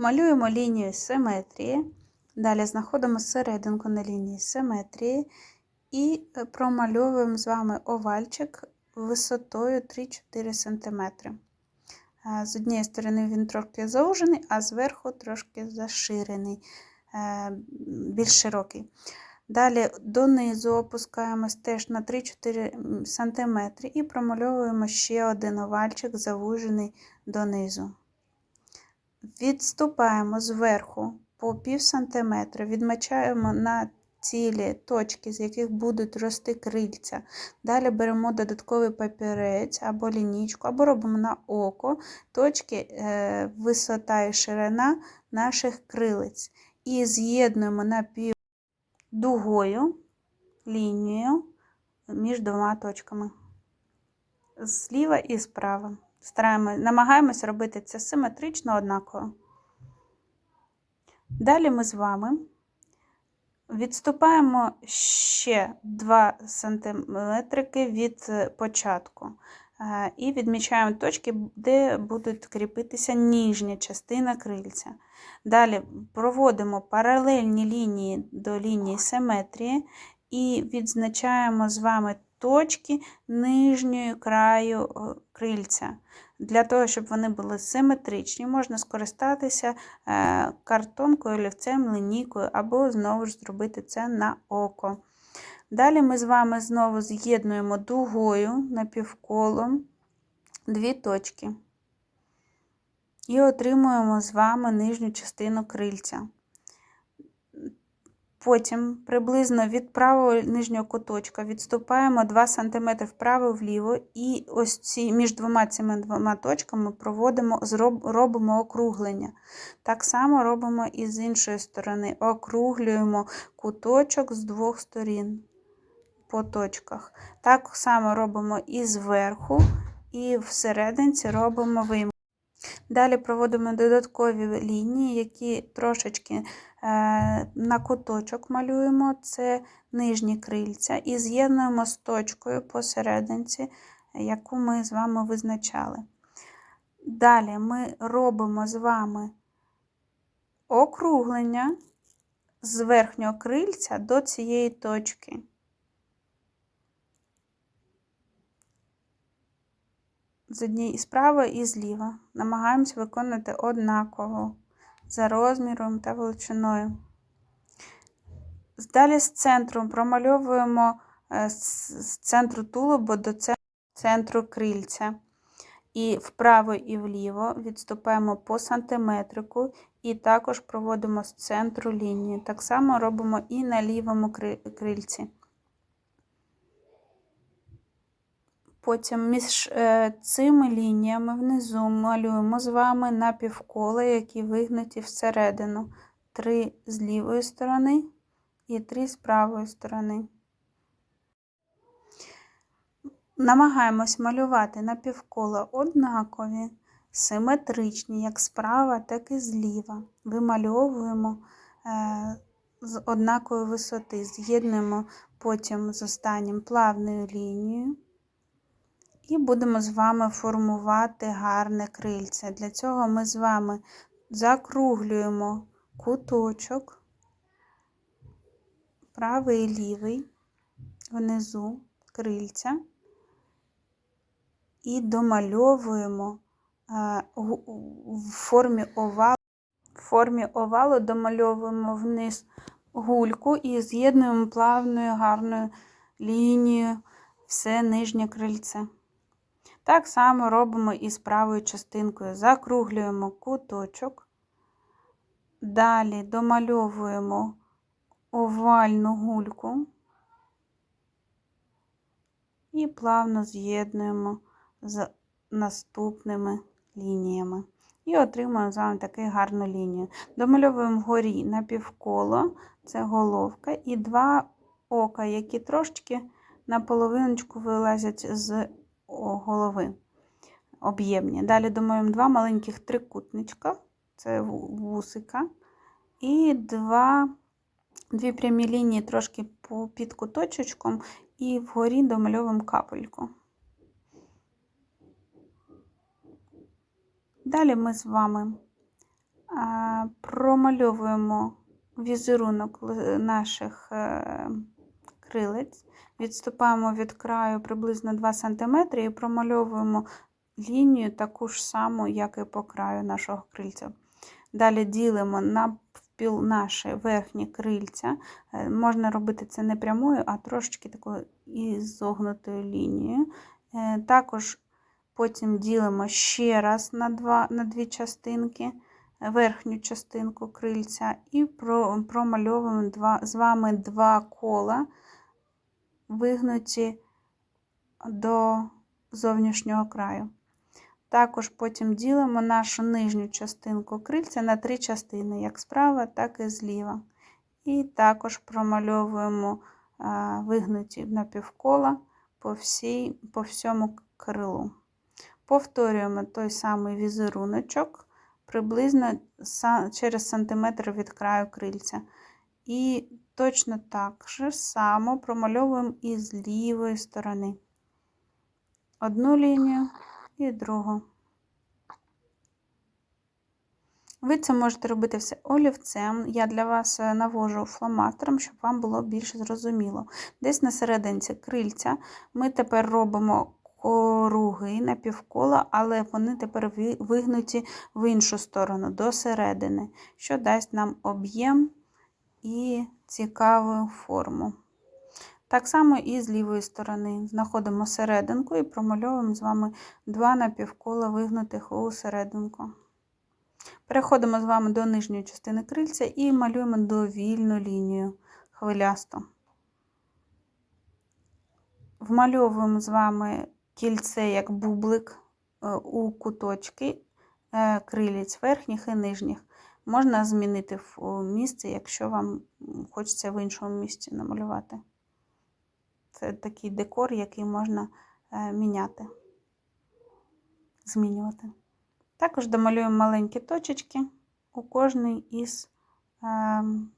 Малюємо лінію симетрії. Далі знаходимо серединку на лінії симетрії і е, промальовуємо з вами овальчик висотою 3-4 см. Е, З однієї сторони він трохи заужений, а зверху трошки заширений, е, більш широкий. Далі донизу опускаємось теж на 3-4 см і промальовуємо ще один овальчик, завужений донизу. Відступаємо зверху по пів сантиметра, відмічаємо на цілі точки, з яких будуть рости крильця. Далі беремо додатковий папірець або лінійку, або робимо на око точки е, висота і ширина наших крилець. І з'єднуємо напів дугою лінією між двома точками. Зліва і справа. Стараємо, намагаємося робити це симетрично однаково. Далі ми з вами відступаємо ще 2 см від е, початку. Е, І відмічаємо точки, де будуть кріпитися ніжня частина крильця. Далі проводимо паралельні лінії до лінії симетрії і відзначаємо з вами точки нижньої краю крильця. Для того, щоб вони були симетричні, можна скористатися е, картонкою, олівцем, лінійкою, або знову ж зробити це на око. Далі ми з вами знову з'єднуємо дугою напівколом дві точки. І отримуємо з вами нижню частину крильця. Потім приблизно від правого нижнього куточка відступаємо 2 см вправо-вліво, і ось ці, між двома цими двома точками проводимо, робимо округлення. Так само робимо і з іншої сторони, округлюємо куточок з двох сторін по точках. Так само робимо і зверху, і всерединці робимо вийму. Далі проводимо додаткові лінії, які трошечки е, на куточок малюємо, це нижні крильця, і з'єднуємо з точкою посерединці, яку ми з вами визначали. Далі ми робимо з вами округлення з верхнього крильця до цієї точки. З однієї справа і зліва. Намагаємося виконувати однаково за розміром та величиною. Далі з центром промальовуємо е, з центру тулуба до центру крильця. І вправо і вліво відступаємо по сантиметрику, і також проводимо з центру лінію. Так само робимо і на лівому крильці. Потім між е, цими лініями внизу малюємо з вами напівкола, які вигнуті всередину. Три з лівої сторони і три з правої сторони. Намагаємось малювати напівкола однакові, симетричні, як справа, так і зліва. Вимальовуємо е, з однакової висоти, з'єднуємо потім з останнім плавною лінією. І будемо з вами формувати гарне крильце. Для цього ми з вами закруглюємо куточок, правий і лівий, внизу крильця і домальовуємо е, в формі овалу, в формі овалу домальовуємо вниз гульку і з'єднуємо плавною гарною лінією все нижнє крильце. Так само робимо і з правою частинкою. Закруглюємо куточок, далі домальовуємо овальну гульку і плавно з'єднуємо з наступними лініями. І отримуємо з вами таку гарну лінію. Домальовуємо вгорі напівколо, це головка, і два ока, які трошки на половиночку вилазять з голови об'ємні. Далі думаємо два маленьких трикутничка, це вусика, і два, дві прямі лінії трошки під куточечком, і вгорі домальовуємо капельку. Далі ми з вами Промальовуємо візерунок наших е, крилець, відступаємо від краю приблизно 2 см і промальовуємо лінію таку ж саму, як і по краю нашого крильця. Далі ділимо навпіл наші верхні крильця. Е, Можна робити це не прямою, а трошечки такою ізогнутою лінією. Е, Також потім ділимо ще раз на, два, на дві частинки, верхню частинку крильця, і промальовуємо два, з вами два кола, вигнуті до зовнішнього краю. Також потім ділимо нашу нижню частинку крильця на три частини, як справа, так і зліва. І також промальовуємо вигнуті напівкола по, всій, по всьому крилу. Повторюємо той самий візеруночок приблизно через сантиметр від краю крильця. І точно так же само промальовуємо і з лівої сторони. Одну лінію і другу. Ви це можете робити все олівцем. Я для вас е, навожу фломастером, щоб вам було більш зрозуміло. Десь на серединці крильця ми тепер робимо круги напівкола, але вони тепер вигнуті в іншу сторону, до середини, що дасть нам об'єм і цікаву форму. Так само і з лівої сторони. Знаходимо серединку і промальовуємо з вами два напівкола вигнутих у серединку. Переходимо з вами до нижньої частини крильця і малюємо довільну лінію хвилясту. Вмальовуємо з вами кільце як бублик е, у куточки е, крилець верхніх і нижніх. Можна змінити місце, якщо вам хочеться в іншому місці намалювати. Це такий декор, який можна е, міняти, змінювати. Також домалюємо маленькі точечки у кожній із ем,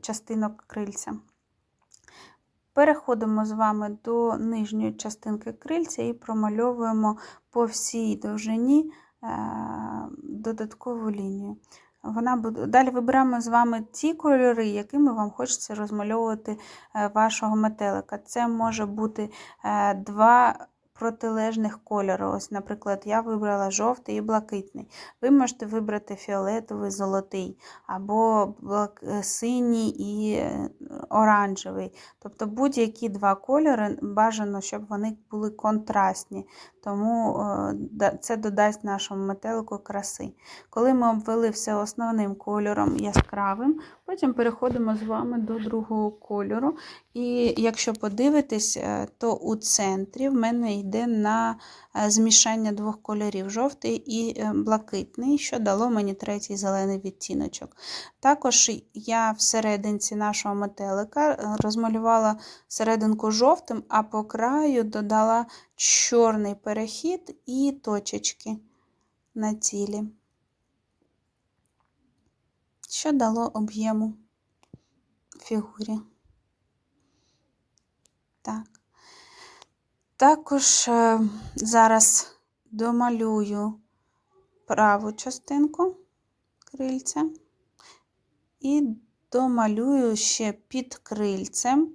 частинок крильця. Переходимо з вами до нижньої частинки крильця і промальовуємо по всій довжині е, додаткову лінію. Вона буде... Далі вибираємо з вами ті кольори, якими вам хочеться розмальовувати е, вашого метелика. Це може бути е, два протилежних кольори. Ось, наприклад, я вибрала жовтий і блакитний. Ви можете вибрати фіолетовий, золотий, або е, синій і е, оранжевий. Тобто будь-які два кольори бажано, щоб вони були контрастні, тому е, це додасть нашому метелику краси. Коли ми обвели все основним кольором яскравим, потім переходимо з вами до другого кольору. І якщо подивитись, то у центрі в мене йде на е, змішання двох кольорів жовтий і е, блакитний, що дало мені третій зелений відтіночок. Також я всерединці нашого метелика е, розмалювала серединку жовтим, а по краю додала чорний перехід і точечки на тілі, що дало об'єму фігурі. Так. Також е, зараз домалюю праву частинку крильця і домалюю ще під крильцем,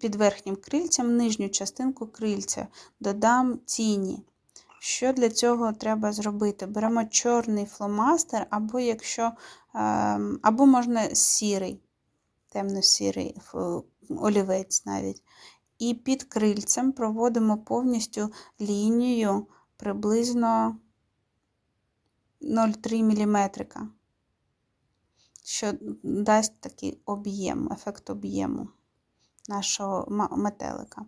під верхнім крильцем нижню частинку крильця, додам тіні. Що для цього треба зробити? Беремо чорний фломастер, або якщо, ем, або можна сірий, темно-сірий олівець навіть. І під крильцем проводимо повністю лінію приблизно 0,3 мм, що дасть такий об'єм, ефект об'єму нашого метелика.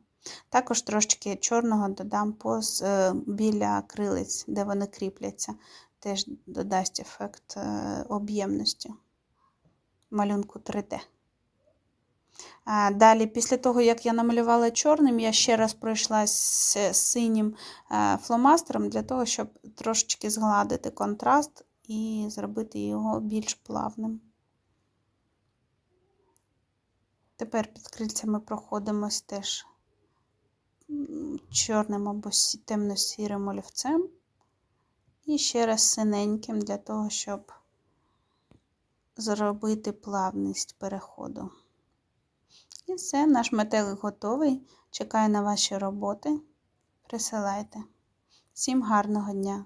Також трошки чорного додам поз, е, біля крилиць, де вони кріпляться, теж додасть ефект е, об'ємності малюнку 3D. Далі, після того, як я намалювала чорним, я ще раз пройшлась з синім фломастером для того, щоб трошечки згладити контраст і зробити його більш плавним. Тепер під крильцями проходимось теж чорним або темно-сірим олівцем. І ще раз синеньким для того, щоб зробити плавність переходу. І все, наш метелик готовий. Чекаю на ваші роботи. Присилайте. Всім гарного дня!